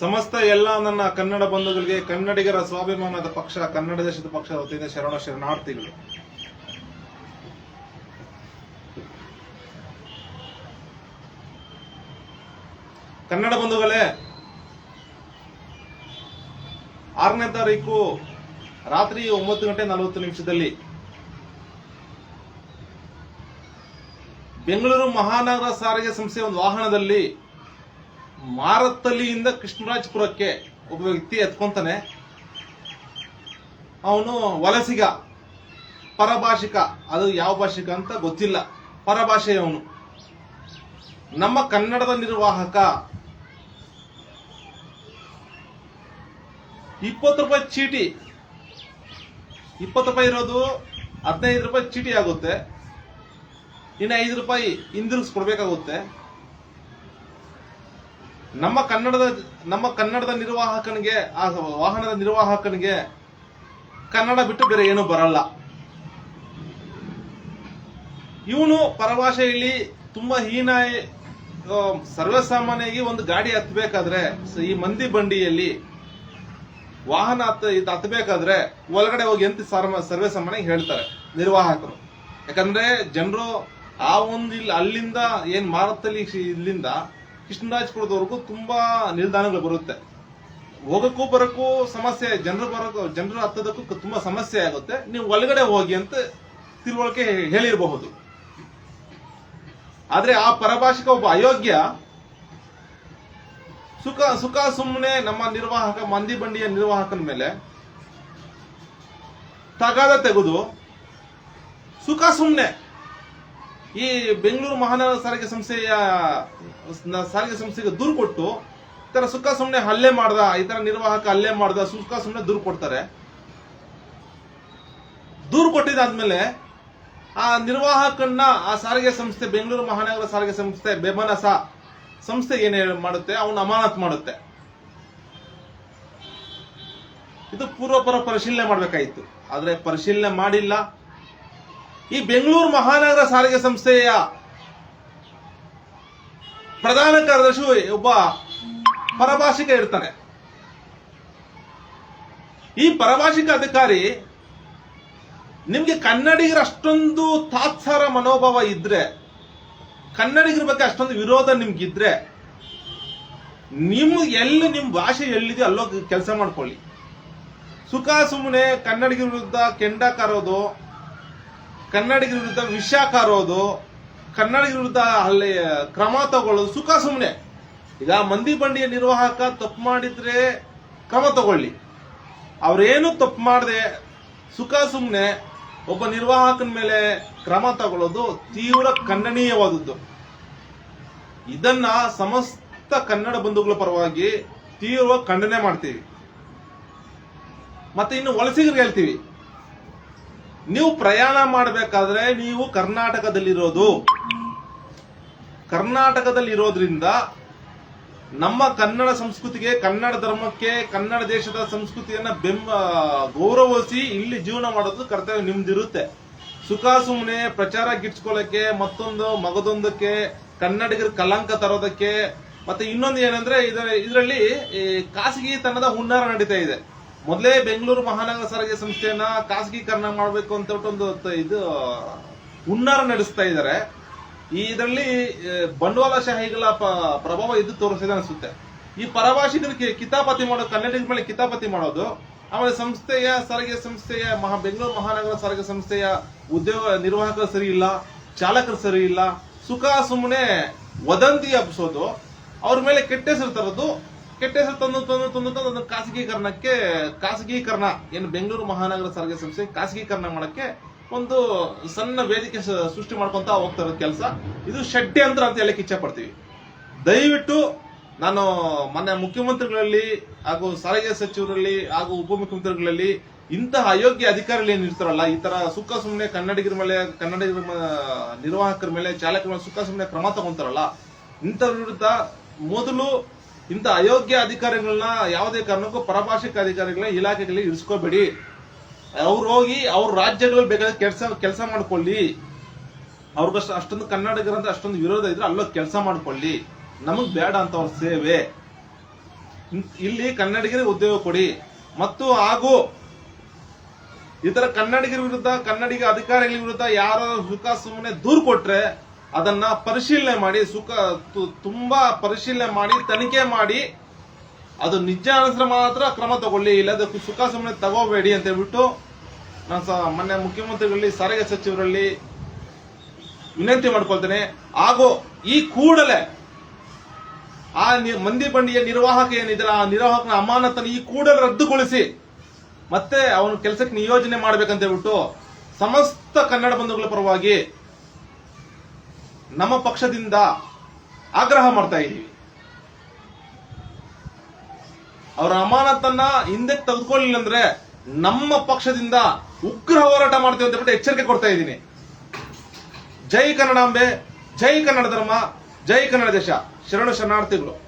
ಸಮಸ್ತ ಎಲ್ಲ ನನ್ನ ಕನ್ನಡ ಬಂಧುಗಳಿಗೆ, ಕನ್ನಡಿಗರ ಸ್ವಾಭಿಮಾನದ ಪಕ್ಷ, ಕನ್ನಡ ದೇಶದ ಪಕ್ಷ ವತಿಯಿಂದ ಶರಣ ಶರಣಾರ್ಥಿಗಳು. ಕನ್ನಡ ಬಂಧುಗಳೇ, ಆರನೇ ತಾರೀಕು ರಾತ್ರಿ ಒಂಬತ್ತು ಗಂಟೆ ನಲವತ್ತು ನಿಮಿಷದಲ್ಲಿ ಬೆಂಗಳೂರು ಮಹಾನಗರ ಸಾರಿಗೆ ಸಂಸ್ಥೆಯ ಒಂದು ವಾಹನದಲ್ಲಿ ಮಾರತ್ತಳ್ಳಿಯಿಂದ ಕೃಷ್ಣರಾಜಪುರಕ್ಕೆ ಒಬ್ಬ ವ್ಯಕ್ತಿ ಎತ್ಕೊಂತಾನೆ. ಅವನು ವಲಸಿಗ, ಪರಭಾಷಿಕ. ಅದು ಯಾವ ಭಾಷಿಕ ಅಂತ ಗೊತ್ತಿಲ್ಲ. ಪರಭಾಷೆಯವನು. ನಮ್ಮ ಕನ್ನಡದ ನಿರ್ವಾಹಕ ಇಪ್ಪತ್ತು ರೂಪಾಯಿ ಚೀಟಿ. ಇಪ್ಪತ್ತು ರೂಪಾಯಿ ಇರೋದು ಹದಿನೈದು ರೂಪಾಯಿ ಚೀಟಿ ಆಗುತ್ತೆ. ಇನ್ನು ಐದು ರೂಪಾಯಿ ಹಿಂದಿರುಗಿಸ್ಕೊಡ್ಬೇಕಾಗುತ್ತೆ. ನಮ್ಮ ಕನ್ನಡದ ನಮ್ಮ ಕನ್ನಡದ ನಿರ್ವಾಹಕನಿಗೆ, ಆ ವಾಹನದ ನಿರ್ವಾಹಕನಿಗೆ ಕನ್ನಡ ಬಿಟ್ಟು ಬೇರೆ ಏನು ಬರಲ್ಲ. ಇವನು ಪರಭಾಷೆಯಲ್ಲಿ ತುಂಬಾ ಹೀನ ಸರ್ವಸಾಮಾನ್ಯವಾಗಿ ಒಂದು ಗಾಡಿ ಹತ್ತಬೇಕಾದ್ರೆ ಈ ಮಂದಿ ಬಂಡಿಯಲ್ಲಿ ವಾಹನ ಹತ್ತ ಹತ್ತಬೇಕಾದ್ರೆ ಒಳಗಡೆ ಹೋಗಿ ಎಂತ ಸರ್ವೇ ಸಾಮಾನ್ಯ ಹೇಳ್ತಾರೆ, ನಿರ್ವಾಹಕರು. ಯಾಕಂದ್ರೆ ಜನರು ಆ ಒಂದು ಇಲ್ಲಿ ಅಲ್ಲಿಂದ ಏನ್ ಮಾರತ್ತಲ್ಲಿ ಇಲ್ಲಿಂದ ಕೃಷ್ಣರಾಜಪುರದವರೆಗೂ ತುಂಬಾ ನಿಲ್ದಾಣಗಳು ಬರುತ್ತೆ. ಹೋಗಕ್ಕೂ ಬರಕ್ಕೂ ಸಮಸ್ಯೆ, ಜನರು ಬರಕ್ಕೂ, ಜನರು ಹತ್ತೋದಕ್ಕೂ ತುಂಬಾ ಸಮಸ್ಯೆ ಆಗುತ್ತೆ. ನೀವು ಒಳಗಡೆ ಹೋಗಿ ಅಂತ ತಿಳುವಳಿಕೆ ಹೇಳಿರಬಹುದು. ಆದ್ರೆ ಆ ಪರಭಾಷಿಕ ಒಬ್ಬ ಅಯೋಗ್ಯ ಸುಖ ಸುಖ ಸುಮ್ಮನೆ ನಮ್ಮ ನಿರ್ವಾಹಕ, ಮಂದಿ ಬಂಡಿಯ ನಿರ್ವಾಹಕನ ಮೇಲೆ ತಗಾದ ತೆಗೆದು ಸುಖ ಸುಮ್ಮನೆ ಈ ಬೆಂಗಳೂರು ಮಹಾನಗರ ಸಾರಿಗೆ ಸಂಸ್ಥೆಯ ಸಾರಿಗೆ ಸಂಸ್ಥೆಗೆ ದೂರು ಕೊಟ್ಟು, ಈ ತರ ಸುಖ ಸುಮ್ಮನೆ ಹಲ್ಲೆ ಮಾಡ್ದ, ಈ ತರ ನಿರ್ವಾಹಕ ಹಲ್ಲೆ ಮಾಡ್ದ ಸುಖ ಸುಮ್ಮನೆ ದೂರು ಕೊಡ್ತಾರೆ. ದೂರು ಕೊಟ್ಟಿದ್ದಾದ್ಮೇಲೆ ಆ ನಿರ್ವಾಹಕನ್ನ ಆ ಸಾರಿಗೆ ಸಂಸ್ಥೆ, ಬೆಂಗಳೂರು ಮಹಾನಗರ ಸಾರಿಗೆ ಸಂಸ್ಥೆ, ಬೆಮನಸ ಸಂಸ್ಥೆ ಏನ್ ಮಾಡುತ್ತೆ? ಅವನು ಅಮಾನತ್ ಮಾಡುತ್ತೆ. ಇದು ಪೂರ್ವಪರ ಪರಿಶೀಲನೆ ಮಾಡಬೇಕಾಯಿತು. ಆದ್ರೆ ಪರಿಶೀಲನೆ ಮಾಡಿಲ್ಲ. ಈ ಬೆಂಗಳೂರು ಮಹಾನಗರ ಸಾರಿಗೆ ಸಂಸ್ಥೆಯ ಪ್ರಧಾನ ಕಾರ್ಯದರ್ಶಿ ಒಬ್ಬ ಪರಭಾಷಿಕ ಇರ್ತಾರೆ ಈ ಪರಭಾಷಿಕ ಅಧಿಕಾರಿ ನಿಮ್ಗೆ ಕನ್ನಡಿಗರ ಅಷ್ಟೊಂದು ತಾತ್ಸಾರ ಮನೋಭಾವ ಇದ್ರೆ, ಕನ್ನಡಿಗರ ಬಗ್ಗೆ ಅಷ್ಟೊಂದು ವಿರೋಧ ನಿಮ್ಗಿದ್ರೆ ನಿಮ್ ಎಲ್ಲಿ ನಿಮ್ ಭಾಷೆ ಎಲ್ಲಿದೆಯೋ ಅಲ್ಲೋಗಿ ಕೆಲಸ ಮಾಡ್ಕೊಳ್ಳಿ. ಸುಖ ಸುಮ್ಮನೆ ಕನ್ನಡಿಗರ ವಿರುದ್ಧ ಕೆಂಡ ಕಾರೋದು ಕನ್ನಡಿಗರ ವಿರುದ್ಧ ವಿಷ ಕಾರೋದು, ಕನ್ನಡಿಗರ ವಿರುದ್ಧ ಅಲ್ಲಿ ಕ್ರಮ ತಗೊಳ್ಳೋದು ಸುಖ ಸುಮ್ಮನೆ ಈಗ ಮಂದಿ ಬಂಡಿಯ ನಿರ್ವಾಹಕ ತಪ್ಪು ಮಾಡಿದ್ರೆ ಕ್ರಮ ತಗೊಳ್ಳಿ. ಅವ್ರೇನು ತಪ್ಪು ಮಾಡದೆ ಸುಖ ಸುಮ್ಮನೆ ಒಬ್ಬ ನಿರ್ವಾಹಕನ ಮೇಲೆ ಕ್ರಮ ತಗೊಳ್ಳೋದು ತೀವ್ರ ಖಂಡನೀಯವಾದದ್ದು. ಇದನ್ನ ಸಮಸ್ತ ಕನ್ನಡ ಬಂಧುಗಳ ಪರವಾಗಿ ತೀವ್ರ ಖಂಡನೆ ಮಾಡ್ತೀವಿ. ಮತ್ತೆ ಇನ್ನು ವಲಸಿಗರಿಗೆ ಹೇಳ್ತೀವಿ. ನೀವು ಪ್ರಯಾಣ ಮಾಡಬೇಕಾದ್ರೆ ನೀವು ಕರ್ನಾಟಕದಲ್ಲಿರೋದು. ಕರ್ನಾಟಕದಲ್ಲಿರೋದ್ರಿಂದ ನಮ್ಮ ಕನ್ನಡ ಸಂಸ್ಕೃತಿಗೆ, ಕನ್ನಡ ಧರ್ಮಕ್ಕೆ, ಕನ್ನಡ ದೇಶದ ಸಂಸ್ಕೃತಿಯನ್ನ ಬೆಂಬ, ಗೌರವಿಸಿ ಇಲ್ಲಿ ಜೀವನ ಮಾಡೋದು ಕರ್ತವ್ಯ ನಿಮ್ದಿರುತ್ತೆ. ಸುಖ ಸುಮ್ಮನೆ ಪ್ರಚಾರ ಗಿಟ್ಸ್ಕೊಳ್ಳಕ್ಕೆ ಮತ್ತೊಂದು ಮಗದೊಂದಕ್ಕೆ, ಕನ್ನಡಿಗರ ಕಲಂಕ ತರೋದಕ್ಕೆ, ಮತ್ತೆ ಇನ್ನೊಂದು ಏನಂದ್ರೆ ಇದರ, ಇದರಲ್ಲಿ ಖಾಸಗಿತನದ ಹುನ್ನಾರ ನಡೀತಾ ಇದೆ. ಮೊದಲೇ ಬೆಂಗಳೂರು ಮಹಾನಗರ ಸಾರಿಗೆ ಸಂಸ್ಥೆಯನ್ನ ಖಾಸಗೀಕರಣ ಮಾಡಬೇಕು ಅಂತ ಒಂದು ಇದು, ಹುನ್ನಾರ ನಡೆಸ್ತಾ ಇದ್ದಾರೆ ಈ ಇದರಲ್ಲಿ ಬಂಡವಾಳಶಾಹಿಗಳ ಪ್ರಭಾವ ಇದು ತೋರಿಸಿದೆ ಅನಿಸುತ್ತೆ. ಈ ಪರಭಾಷಿಗಳಿಗೆ ಕಿತಾಪತಿ ಮಾಡೋದು ಕನ್ನಡಿಗರ ಮೇಲೆ ಕಿತಾಪತಿ ಮಾಡೋದು, ಆಮೇಲೆ ಸಂಸ್ಥೆಯ ಸಾರಿಗೆ ಸಂಸ್ಥೆಯ ಮಹಾ, ಬೆಂಗಳೂರು ಮಹಾನಗರ ಸಾರಿಗೆ ಸಂಸ್ಥೆಯ ಉದ್ಯೋಗ ನಿರ್ವಾಹಕರು ಸರಿ ಇಲ್ಲ, ಚಾಲಕರು ಸರಿ ಇಲ್ಲ, ಸುಖ ಸುಮ್ಮನೆ ವದಂತಿ ಹಬ್ಬಿಸೋದು ಅವ್ರ ಮೇಲೆ ಕೆಟ್ಟ ಹೆಸರು ತರೋದು ಕೆಟ್ಟ ಹೆಸರು ತಂದು ತಂದು ತಂದು ತಂದು ಅದನ್ನು ಖಾಸಗೀಕರಣಕ್ಕೆ, ಖಾಸಗೀಕರಣ, ಏನು ಬೆಂಗಳೂರು ಮಹಾನಗರ ಸಾರಿಗೆ ಸಂಸ್ಥೆ ಖಾಸಗೀಕರಣ ಮಾಡಕ್ಕೆ ಒಂದು ಸಣ್ಣ ವೇದಿಕೆ ಸೃಷ್ಟಿ ಮಾಡ್ಕೊಂತ ಹೋಗ್ತಾ ಇರೋ ಕೆಲಸ. ಇದು ಷಡ್ಯಂತ್ರ ಅಂತ ಹೇಳಕ್ಕೆ ಇಚ್ಛೆ ಪಡ್ತೀವಿ. ದಯವಿಟ್ಟು ನಾನು ಮೊನ್ನೆ ಮುಖ್ಯಮಂತ್ರಿಗಳಲ್ಲಿ ಹಾಗೂ ಸಾರಿಗೆ ಸಚಿವರಲ್ಲಿ ಹಾಗೂ ಉಪಮುಖ್ಯಮಂತ್ರಿಗಳಲ್ಲಿ ಇಂತಹ ಅಯೋಗ್ಯ ಅಧಿಕಾರಿಗಳು ಏನು ಇರ್ತಾರಲ್ಲ, ಈ ತರ ಸುಖ ಸುಮ್ಮನೆ ಕನ್ನಡಿಗರ ಮೇಲೆ, ಕನ್ನಡಿಗರ ನಿರ್ವಾಹಕರ ಮೇಲೆ, ಚಾಲಕರ ಮೇಲೆ ಸುಖ ಸುಮ್ಮನೆ ಕ್ರಮ ತಗೊಂತಾರಲ್ಲ, ಇಂಥವ್ರ ವಿರುದ್ಧ ಮೊದಲು ಇಂಥ ಅಯೋಗ್ಯ ಅಧಿಕಾರಿಗಳನ್ನ ಯಾವುದೇ ಕಾರಣಕ್ಕೂ ಪರಭಾಷಿಕ ಅಧಿಕಾರಿಗಳನ್ನ ಇಲಾಖೆಗಳಲ್ಲಿ ಇರಿಸ್ಕೋಬೇಡಿ. ಅವ್ರು ಹೋಗಿ ಅವ್ರ ರಾಜ್ಯಗಳಲ್ಲಿ ಬೇಕಾದ ಕೆಲಸ ಕೆಲಸ ಮಾಡ್ಕೊಳ್ಳಿ. ಅವ್ರಿಗಷ್ಟು ಅಷ್ಟೊಂದು ಕನ್ನಡಿಗರಂತ ಅಷ್ಟೊಂದು ವಿರೋಧ ಇದ್ರೆ ಅಲ್ಲೋಗಿ ಕೆಲಸ ಮಾಡ್ಕೊಳ್ಳಿ. ನಮಗ್ ಬೇಡ ಅಂತ ಅವ್ರ ಸೇವೆ. ಇಲ್ಲಿ ಕನ್ನಡಿಗರಿಗೆ ಉದ್ಯೋಗ ಕೊಡಿ. ಮತ್ತು ಹಾಗೂ ಇತರ ಕನ್ನಡಿಗರ ವಿರುದ್ಧ, ಕನ್ನಡಿಗ ಅಧಿಕಾರಿಗಳ ವಿರುದ್ಧ ಯಾರು ಸುಖ ಸುಮ್ಮನೆ ದೂರು ಕೊಟ್ರೆ ಅದನ್ನ ಪರಿಶೀಲನೆ ಮಾಡಿ, ಸುಖ ತುಂಬಾ ಪರಿಶೀಲನೆ ಮಾಡಿ, ತನಿಖೆ ಮಾಡಿ, ಅದು ನಿಜ ಅನಿಸಿದ್ರೆ ಮಾತ್ರ ಕ್ರಮ ತಗೊಳ್ಳಿ ಇಲ್ಲದ ಸುಖ ಸುಮ್ಮನೆ ತಗೋಬೇಡಿ ಅಂತ ಹೇಳ್ಬಿಟ್ಟು ನಾನು ಸ ಮೊನ್ನೆ ಮುಖ್ಯಮಂತ್ರಿಗಳಲ್ಲಿ, ಸಾರಿಗೆ ಸಚಿವರಲ್ಲಿ ವಿನಂತಿ ಮಾಡ್ಕೊಳ್ತೇನೆ. ಹಾಗೂ ಈ ಕೂಡಲೇ ಆ ಮಂದಿ ಬಂಡಿಯ ನಿರ್ವಾಹಕ ಏನಿದೆ ಆ ನಿರ್ವಾಹಕನ ಅಮಾನತನ ಈ ಕೂಡಲೇ ರದ್ದುಗೊಳಿಸಿ, ಮತ್ತೆ ಅವನು ಕೆಲಸಕ್ಕೆ ನಿಯೋಜನೆ ಮಾಡ್ಬೇಕಂತ ಹೇಳ್ಬಿಟ್ಟು, ಸಮಸ್ತ ಕನ್ನಡ ಬಂಧುಗಳ ಪರವಾಗಿ ನಮ್ಮ ಪಕ್ಷದಿಂದ ಆಗ್ರಹ ಮಾಡ್ತಾ ಇದ್ದೀವಿ. ಅವರ ಅಮಾನತನ್ನ ಹಿಂದೆ ತೆಗೆದುಕೊಳ್ಳಿಲ್ಲ ಅಂದ್ರೆ ನಮ್ಮ ಪಕ್ಷದಿಂದ ಉಗ್ರ ಹೋರಾಟ ಮಾಡ್ತೀವಿ ಅಂತ ಬಿಟ್ಟು ಎಚ್ಚರಿಕೆ ಕೊಡ್ತಾ ಇದ್ದೀನಿ. ಜೈ ಕನ್ನಡಾಂಬೆ ಜೈ ಕನ್ನಡ ಧರ್ಮ, ಜೈ ಕನ್ನಡ ದೇಶ. ಶರಣು ಶರಣಾರ್ಥಿಗಳು.